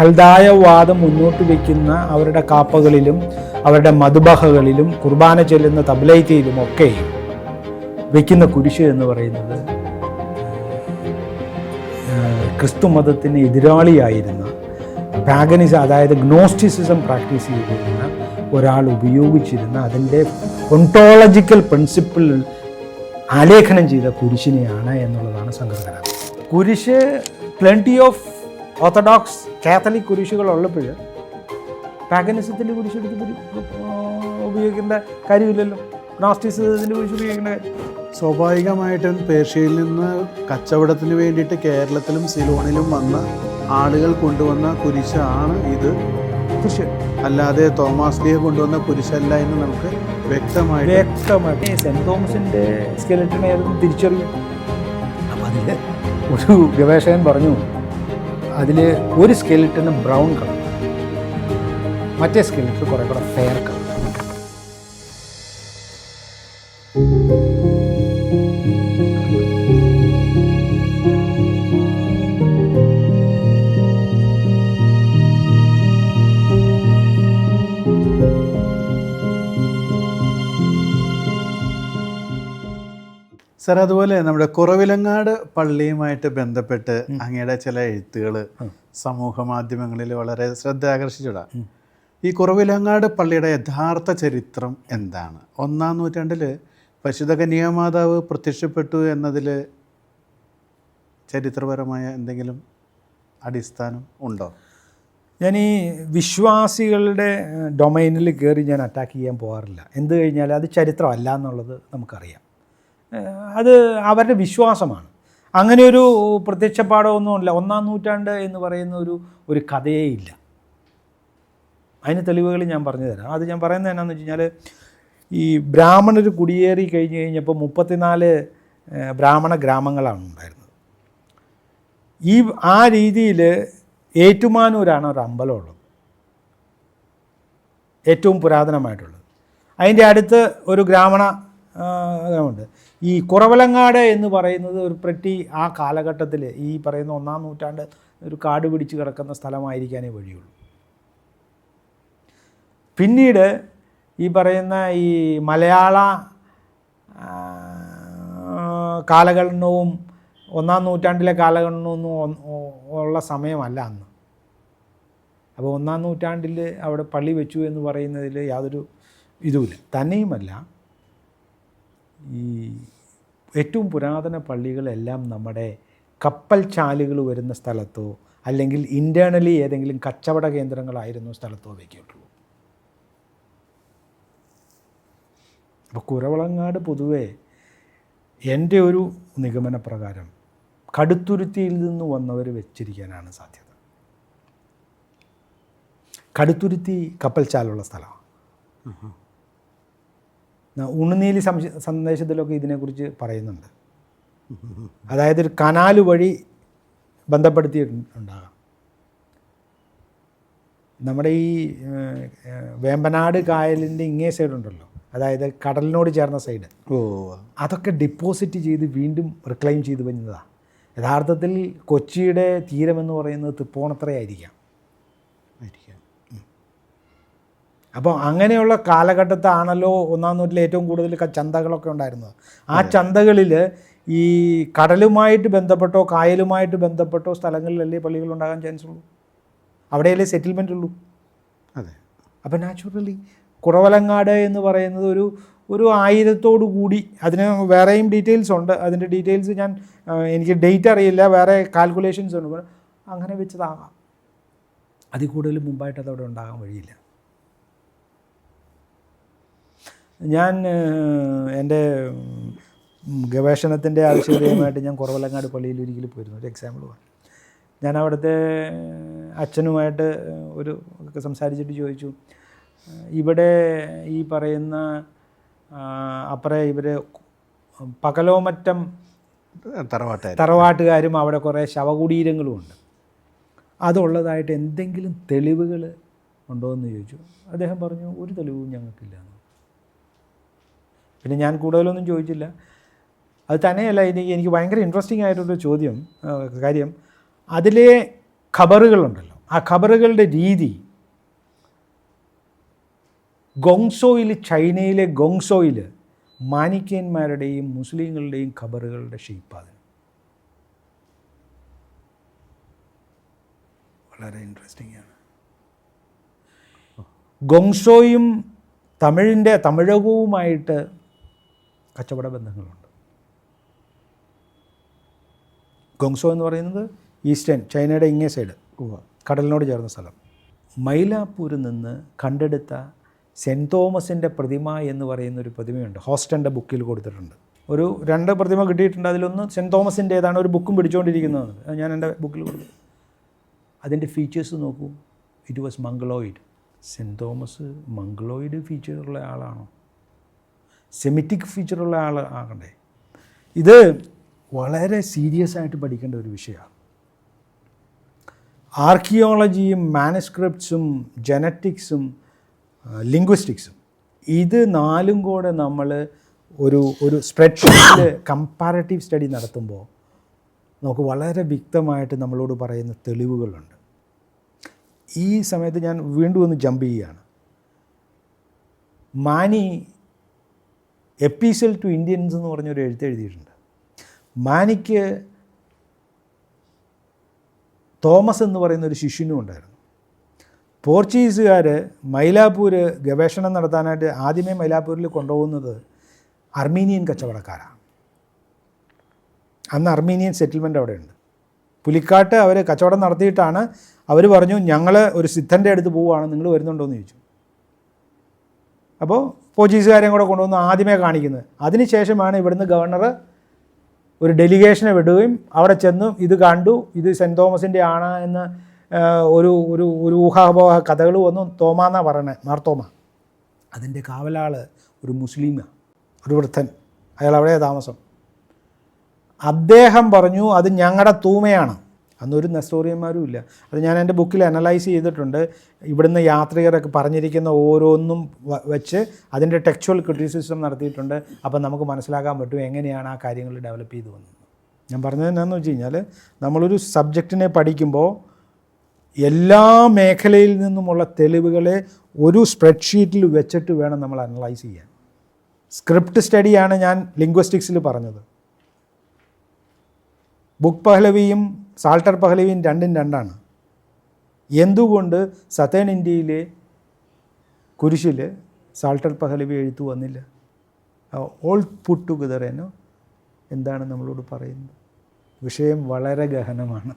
കൽതായവാദം മുന്നോട്ട് വയ്ക്കുന്ന അവരുടെ കാപ്പകളിലും അവരുടെ മധുബഹകളിലും കുർബാന ചെല്ലുന്ന തബ്ലൈറ്റയിലും ഒക്കെ വയ്ക്കുന്ന കുരിശ് എന്ന് പറയുന്നത് ക്രിസ്തു മതത്തിന് എതിരാളിയായിരുന്ന പാഗനിസ അതായത് ഗ്നോസ്റ്റിസിസം പ്രാക്ടീസ് ചെയ്തിരുന്ന ഒരാൾ ഉപയോഗിച്ചിരുന്ന അതിന്റെ ഒണ്ടോളജിക്കൽ പ്രിൻസിപ്പിൾ ആലേഖനം ചെയ്ത കുരിശിനെയാണ് എന്നുള്ളതാണ് സംഘടന. കുരിശ് പ്ലെന്റി ഓഫ് ഓർത്തഡോക്സ് കാത്തലിക് കുരിശുകൾ ഉള്ളപ്പോൾ പാഗനിസത്തിന്റെ കുരിശെടുത്ത് ഉപയോഗിക്കേണ്ട കാര്യമില്ലല്ലോ. നാസ്റ്റിസത്തിന്റെ കുരിശ് ഉപയോഗിക്കേണ്ട കാര്യം. സ്വാഭാവികമായിട്ടും പേർഷ്യയിൽ നിന്ന് കച്ചവടത്തിന് വേണ്ടിയിട്ട് കേരളത്തിലും സിലോണിലും വന്ന ആളുകൾ കൊണ്ടുവന്ന കുരിശാണ് ഇത്. തീർച്ചയായും അല്ലാതെ തോമസ് ലിയെ കൊണ്ടുവന്ന കുരിശല്ല എന്ന് നമുക്ക് വ്യക്തമായി വ്യക്തമായിട്ട്. ഈ സെന്റ് തോമസിന്റെ സ്കെലറ്റിനെ ഏതൊന്നും തിരിച്ചറിയും. അപ്പം അതിൽ ഒരു ഗവേഷകൻ പറഞ്ഞു അതിൽ ഒരു സ്കെലിറ്റിന് ബ്രൗൺ കളർ. മറ്റേ സ്കെലിറ്റിന് കുറേ കൂടെ ഫെയർ കളർ. സർ അതുപോലെ നമ്മുടെ കുറവിലങ്ങാട് പള്ളിയുമായിട്ട് ബന്ധപ്പെട്ട് അങ്ങയുടെ ചില എഴുത്തുകൾ സമൂഹ മാധ്യമങ്ങളിൽ വളരെ ശ്രദ്ധ ആകർഷിച്ചിടാം. ഈ കുറവിലങ്ങാട് പള്ളിയുടെ യഥാർത്ഥ ചരിത്രം എന്താണ്? ഒന്നാം നൂറ്റാണ്ടിൽ പരിശുദ്ധ കന്യാമാതാവ് പ്രത്യക്ഷപ്പെട്ടു എന്നതിൽ ചരിത്രപരമായ എന്തെങ്കിലും അടിസ്ഥാനം ഉണ്ടോ? ഞാൻ ഈ വിശ്വാസികളുടെ ഡൊമൈനിൽ കയറി ഞാൻ അറ്റാക്ക് ചെയ്യാൻ പോകാറില്ല. എന്ത് കഴിഞ്ഞാൽ അത് ചരിത്രമല്ല എന്നുള്ളത് നമുക്കറിയാം. അത് അവരുടെ വിശ്വാസമാണ്. അങ്ങനെ ഒരു പ്രത്യക്ഷപ്പാടോ ഒന്നാം നൂറ്റാണ്ട് എന്ന് പറയുന്ന ഒരു ഒരു കഥയേ ഇല്ല. അതിന് തെളിവുകൾ ഞാൻ പറഞ്ഞു തരാം അത് ഞാൻ പറയുന്നത് എന്നാന്ന് വെച്ച് കഴിഞ്ഞാൽ ഈ ബ്രാഹ്മണർ കുടിയേറി കഴിഞ്ഞ് കഴിഞ്ഞപ്പോൾ മുപ്പത്തിനാല് ബ്രാഹ്മണ ഗ്രാമങ്ങളാണ് ഉണ്ടായിരുന്നത്. ഈ ആ രീതിയിൽ ഏറ്റുമാനൂരാണ് ഒരു അമ്പലമുള്ളത്. ഏറ്റവും പുരാതനമായിട്ടുള്ളത്. അതിന്റെ അടുത്ത് ഒരു ഗ്രാമണ ഗ്രാമമുണ്ട്. ഈ കുറവലങ്ങാട് എന്ന് പറയുന്നത് ഒരു പ്രറ്റി ആ കാലഘട്ടത്തിൽ ഈ പറയുന്ന ഒന്നാം നൂറ്റാണ്ട് ഒരു കാട് പിടിച്ച് കിടക്കുന്ന സ്ഥലമായിരിക്കാനേ വഴിയുള്ളൂ. പിന്നീട് ഈ പറയുന്ന ഈ മലയാള കാലഗണനവും ഒന്നാം നൂറ്റാണ്ടിലെ ഒ- ഉള്ള സമയമല്ല അന്ന്. അപ്പോൾ ഒന്നാം നൂറ്റാണ്ടിൽ അവിടെ പള്ളി വെച്ചു എന്ന് പറയുന്നതിൽ യാതൊരു ഇതുമില്ല. തന്നെയുമല്ല ഈ ഏറ്റവും പുരാതന പള്ളികളെല്ലാം നമ്മുടെ കപ്പൽ ചാലുകൾ വരുന്ന സ്ഥലത്തോ അല്ലെങ്കിൽ ഇന്റേർണലി ഏതെങ്കിലും കച്ചവട കേന്ദ്രങ്ങളായിരുന്നു സ്ഥലത്തോ വയ്ക്കുള്ളൂ അപ്പോൾ കുരവളങ്ങാട് പൊതുവേ എന്റെ ഒരു നിഗമന പ്രകാരം കടുത്തുരുത്തിയിൽ നിന്ന് വന്നവർ വെച്ചിരിക്കാനാണ് സാധ്യത. കടുത്തുരുത്തി കപ്പൽ ചാലുള്ള സ്ഥലമാണ്. ഉണ്ണുനീലി സന്ദേശത്തിലൊക്കെ ഇതിനെക്കുറിച്ച് പറയുന്നുണ്ട്. അതായത് ഒരു കനാല് വഴി ബന്ധപ്പെടുത്തിയിട്ടുണ്ടാകാം. നമ്മുടെ ഈ വേമ്പനാട് കായലിന്റെ ഇങ്ങേ സൈഡ് ഉണ്ടല്ലോ അതായത് കടലിനോട് ചേർന്ന സൈഡ്. ഓ. അതൊക്കെ ഡിപ്പോസിറ്റ് ചെയ്ത് വീണ്ടും റിക്ലെയിം ചെയ്ത് വരുന്നതാണ് യഥാർത്ഥത്തിൽ കൊച്ചിയുടെ തീരമെന്ന് പറയുന്നത് തൃപ്പൂണിത്തറയായിരിക്കാം. ആയിരിക്കാം. അപ്പോൾ അങ്ങനെയുള്ള കാലഘട്ടത്താണല്ലോ ഒന്നാം നൂറ്റിൽ ഏറ്റവും കൂടുതൽ ചന്തകളൊക്കെ ഉണ്ടായിരുന്നത്. ആ ചന്തകളിൽ ഈ കടലുമായിട്ട് ബന്ധപ്പെട്ടോ കായലുമായിട്ട് ബന്ധപ്പെട്ടോ സ്ഥലങ്ങളിലല്ലേ പള്ളികൾ ഉണ്ടാകാൻ ചാൻസ് ഉള്ളൂ? അവിടെയല്ലേ സെറ്റിൽമെന്റ് ഉള്ളൂ? അതെ. അപ്പോൾ നാച്ചുറലി കുറവലങ്ങാട് എന്ന് പറയുന്നത് ഒരു ഒരു ആയിരത്തോടു കൂടി. അതിന് വേറെയും ഡീറ്റെയിൽസ് ഉണ്ട്. അതിന്റെ ഡീറ്റെയിൽസ് ഞാൻ എനിക്ക് ഡേറ്റ് അറിയില്ല. വേറെ കാൽക്കുലേഷൻസ് ഉണ്ട്. അങ്ങനെ വെച്ചതാകാം. അതിൽ കൂടുതൽ മുമ്പായിട്ട് അതവിടെ ഉണ്ടാകാൻ വഴിയില്ല. ഞാൻ എന്റെ ഗവേഷണത്തിന്റെ ആവശ്യകതയുമായിട്ട് ഞാൻ കുറവലങ്ങാട് പള്ളിയിൽ ഒരിക്കൽ പോയിരുന്നു ഒരു എക്സാമ്പിൾ പറഞ്ഞു ഞാൻ അവിടുത്തെ അച്ഛനുമായിട്ട് ഒരു ഒക്കെ സംസാരിച്ചിട്ട് ചോദിച്ചു ഇവിടെ ഈ പറയുന്ന അപ്പുറേ ഇവർ പകലോമറ്റം തറവാട്ട് തറവാട്ടുകാരും അവിടെ കുറേ ശവകുടീരങ്ങളുമുണ്ട്. അതുള്ളതായിട്ട് എന്തെങ്കിലും തെളിവുകൾ ഉണ്ടോ എന്ന് ചോദിച്ചു. അദ്ദേഹം പറഞ്ഞു ഒരു തെളിവും ഞങ്ങൾക്കില്ല എന്ന് പിന്നെ ഞാൻ കൂടുതലൊന്നും ചോദിച്ചില്ല. അത് തന്നെയല്ല എനിക്ക് എനിക്ക് ഭയങ്കര ഇൻട്രസ്റ്റിംഗ് ആയിട്ടൊരു ചോദ്യം കാര്യം. അതിലെ ഖബറുകളുണ്ടല്ലോ. ആ ഖബറുകളുടെ രീതി ഗോങ്സോയിൽ ചൈനയിലെ ഗോങ്സോയിൽ മാനിക്യന്മാരുടെയും മുസ്ലിങ്ങളുടെയും ഖബറുകളുടെ ഷെയ്പ്പാണ്. വളരെ ഇൻട്രസ്റ്റിംഗ് ആണ്. ഗോങ്സോയും തമിഴിന്റെ തമിഴകവുമായിട്ട് കച്ചവട ബന്ധങ്ങളുണ്ട്. ഗോങ്സോ എന്ന് പറയുന്നത് ഈസ്റ്റേൺ ചൈനയുടെ ഇങ്ങേ സൈഡ് കടലിനോട് ചേർന്ന സ്ഥലം. മൈലാപ്പൂരിൽ നിന്ന് കണ്ടെടുത്ത സെന്റ് തോമസിന്റെ പ്രതിമ എന്ന് പറയുന്ന ഒരു പ്രതിമയുണ്ട്. ഹോസ്റ്റന്റെ ബുക്കിൽ കൊടുത്തിട്ടുണ്ട്. ഒരു രണ്ട് പ്രതിമ കിട്ടിയിട്ടുണ്ട്. അതിലൊന്ന് സെന്റ് തോമസിന്റേതാണ്. ഒരു ബുക്കും പിടിച്ചുകൊണ്ടിരിക്കുന്നതാണ് ഞാൻ എന്റെ ബുക്കിൽ കൊടുത്തു. അതിന്റെ ഫീച്ചേഴ്സ് നോക്കൂ. It was Mongoloid Saint Thomas Mongoloid ഫീച്ചറുള്ള ആളാണോ? സെമിറ്റിക് ഫീച്ചറുള്ള ആൾ ആകണ്ടേ. ഇത് വളരെ സീരിയസ് ആയിട്ട് പഠിക്കേണ്ട ഒരു വിഷയമാണ്. ആർക്കിയോളജിയും മാനസ്ക്രിപ്റ്റ്സും ജനറ്റിക്സും ലിംഗ്വിസ്റ്റിക്സും ഇത് നാലും കൂടെ നമ്മൾ ഒരു ഒരു സ്പ്രെഡ്ഷീറ്റിൽ കമ്പാരറ്റീവ് സ്റ്റഡി നടത്തുമ്പോൾ നമുക്ക് വളരെ വ്യക്തമായിട്ട് നമ്മളോട് പറയുന്ന തെളിവുകളുണ്ട്. ഈ സമയത്ത് ഞാൻ വീണ്ടും ഒന്ന് ജമ്പ് ചെയ്യുകയാണ് മാനി എപ്പീസൽ ടു ഇന്ത്യൻസ് എന്ന് പറഞ്ഞൊരു എഴുത്ത് എഴുതിയിട്ടുണ്ട്. മാനിക്ക് തോമസ് എന്ന് പറയുന്ന ഒരു ശിഷ്യനും ഉണ്ടായിരുന്നു. പോർച്ചുഗീസുകാർ മൈലാപ്പൂർ ഗവേഷണം നടത്താനായിട്ട് ആദ്യമേ മൈലാപ്പൂരിൽ കൊണ്ടുപോകുന്നത് അർമീനിയൻ കച്ചവടക്കാരാണ്. അന്ന് അർമീനിയൻ സെറ്റിൽമെന്റ് അവിടെയുണ്ട്. പുലിക്കാട്ട് അവർ കച്ചവടം നടത്തിയിട്ടാണ് അവർ പറഞ്ഞു ഞങ്ങൾ ഒരു സിദ്ധന്റെ അടുത്ത് പോവുകയാണ് നിങ്ങൾ വരുന്നുണ്ടോ എന്ന് ചോദിച്ചു. അപ്പോൾ പോർച്ചുഗീസുകാരെയും കൂടെ കൊണ്ടുവന്ന് ആദ്യമേ കാണിക്കുന്നത്. അതിനുശേഷമാണ് ഇവിടുന്ന് ഗവർണർ ഒരു ഡെലിഗേഷനെ വിടുകയും അവിടെ ചെന്ന് ഇത് കണ്ടു ഇത് സെന്റ് തോമസിന്റെ ആണ് എന്ന് ഒരു ഒരു ഒരു ഊഹാപോഹ കഥകൾ വന്നു. തോമാന്നാ പറയണേ? മാർത്തോമ അതിന്റെ കാവലാൾ ഒരു മുസ്ലിമാണ് ഒരു വൃദ്ധൻ. അയാൾ അവിടെ താമസം. അദ്ദേഹം പറഞ്ഞു അത് ഞങ്ങളുടെ തൂമയാണ്. അന്നൊരു നെസ്റ്റോറിയന്മാരും ഇല്ല. അത് ഞാൻ എന്റെ ബുക്കിൽ അനലൈസ് ചെയ്തിട്ടുണ്ട്. ഇവിടുന്ന് യാത്രികരൊക്കെ പറഞ്ഞിരിക്കുന്ന ഓരോന്നും വെച്ച് അതിന്റെ ടെക്ച്വൽ ക്രിറ്റിസിസം നടത്തിയിട്ടുണ്ട്. അപ്പം നമുക്ക് മനസ്സിലാക്കാൻ പറ്റും എങ്ങനെയാണ് ആ കാര്യങ്ങൾ ഡെവലപ്പ് ചെയ്തു വന്നത് ഞാൻ പറഞ്ഞത് എന്നാന്ന് വെച്ച് കഴിഞ്ഞാൽ നമ്മളൊരു സബ്ജക്റ്റിനെ പഠിക്കുമ്പോൾ എല്ലാ മേഖലയിൽ നിന്നുമുള്ള തെളിവുകളെ ഒരു സ്പ്രെഡ്ഷീറ്റിൽ വെച്ചിട്ട് വേണം നമ്മൾ അനലൈസ് ചെയ്യാൻ. സ്ക്രിപ്റ്റ് സ്റ്റഡിയാണ് ഞാൻ ലിംഗ്വസ്റ്റിക്സിൽ പറഞ്ഞത്. ബുക്ക് പഹലവിയും സാൾട്ടർ പഹലവിൻ രണ്ടും രണ്ടാണ്. എന്തുകൊണ്ട് സതേൺ ഇന്ത്യയിലെ കുരിശിൽ സാൾട്ടർ പഹലവി എഴുത്തു വന്നില്ല? ഓൾ പുട്ട് ടുഗദർ എന്താണ് നമ്മളോട് പറയുന്നത്? വിഷയം വളരെ ഗഹനമാണ്.